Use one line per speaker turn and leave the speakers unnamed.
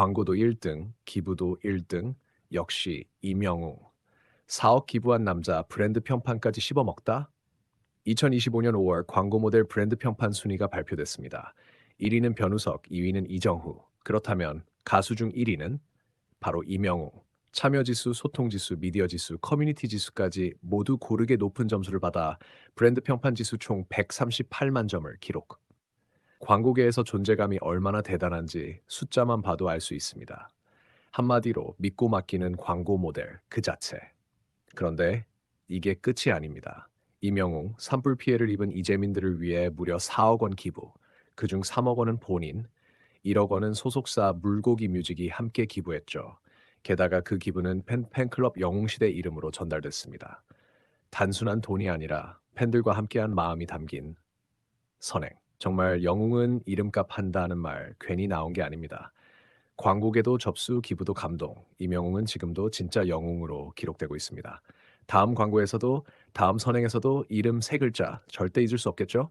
광고도 1등, 기부도 1등, 역시 이명웅. 4억 기부한 남자 브랜드 평판까지 씹어먹다? 2025년 5월 광고 모델 브랜드 평판 순위가 발표됐습니다. 1위는 변우석, 2위는 이정후. 그렇다면 가수 중 1위는 바로 이명웅. 참여 지수, 소통 지수, 미디어 지수, 커뮤니티 지수까지 모두 고르게 높은 점수를 받아 브랜드 평판 지수 총 138만 점을 기록. 광고계에서 존재감이 얼마나 대단한지 숫자만 봐도 알 수 있습니다. 한마디로 믿고 맡기는 광고 모델 그 자체. 그런데 이게 끝이 아닙니다. 이명웅 산불 피해를 입은 이재민들을 위해 무려 4억 원 기부, 그중 3억 원은 본인, 1억 원은 소속사 물고기 뮤직이 함께 기부했죠. 게다가 그 기부는 팬, 팬클럽 영웅시대 이름으로 전달됐습니다. 단순한 돈이 아니라 팬들과 함께한 마음이 담긴 선행. 정말 영웅은 이름값 한다는 말 괜히 나온 게 아닙니다. 광고계도 접수, 기부도 감동. 이명웅은 지금도 진짜 영웅으로 기록되고 있습니다. 다음 광고에서도 다음 선행에서도 이름 세 글자 절대 잊을 수 없겠죠?